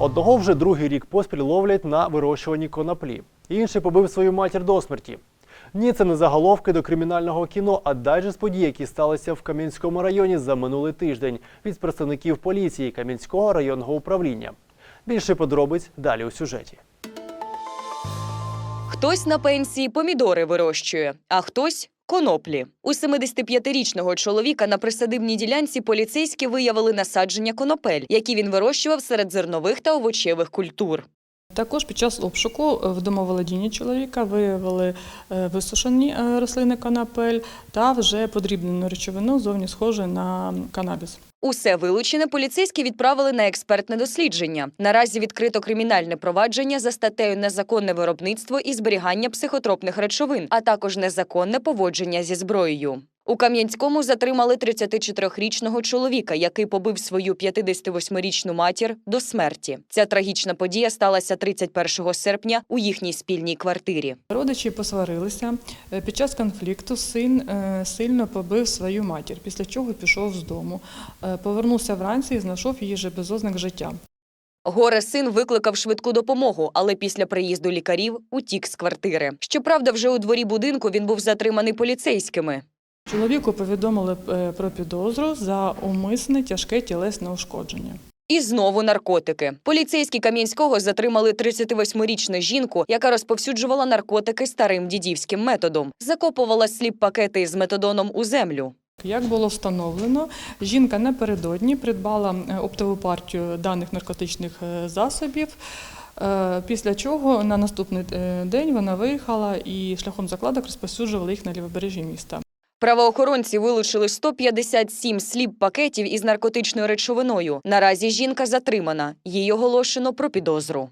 Одного вже другий рік поспіль ловлять на вирощуванні коноплі. Інший побив свою матір до смерті. Ні, це не заголовки до кримінального кіно, а дайджест подій, які сталися в Кам'янському районі за минулий тиждень від представників поліції Кам'янського районного управління. Більше подробиць далі у сюжеті. Хтось на пенсії помідори вирощує, а хтось коноплі. У 75-річного чоловіка на присадибній ділянці поліцейські виявили насадження конопель, які він вирощував серед зернових та овочевих культур. Також під час обшуку в домоволодінні чоловіка виявили е, висушені е, рослини канапель та вже подрібнену речовину зовні схожу на канабіс. Усе вилучене поліцейські відправили на експертне дослідження. Наразі відкрито кримінальне провадження за статтею незаконне виробництво і зберігання психотропних речовин, а також незаконне поводження зі зброєю. У Кам'янському затримали 34-річного чоловіка, який побив свою 58-річну матір до смерті. Ця трагічна подія сталася 31 серпня у їхній спільній квартирі. Родичі посварилися. Е, Під час конфлікту син е, сильно побив свою матір, після чого пішов з дому. Е, Повернувся вранці і знайшов її вже без ознак життя. Горе син викликав швидку допомогу, але після приїзду лікарів утік з квартири. Щоправда, вже у дворі будинку він був затриманий поліцейськими. Чоловіку повідомили е, про підозру за умисне тяжке тілесне ушкодження. І знову наркотики. Поліцейські Кам'янського затримали 38-річну жінку, яка розповсюджувала наркотики старим дідівським методом. Закопувала сліп-пакети із метадоном у землю. Як було встановлено, жінка напередодні придбала е, оптову партію даних наркотичних е, засобів. Після чого на наступний день вона виїхала і шляхом закладок розповсюджувала їх на лівобережжі міста. Правоохоронці вилучили 157 сліп-пакетів із наркотичною речовиною. Наразі жінка затримана. Їй оголошено про підозру.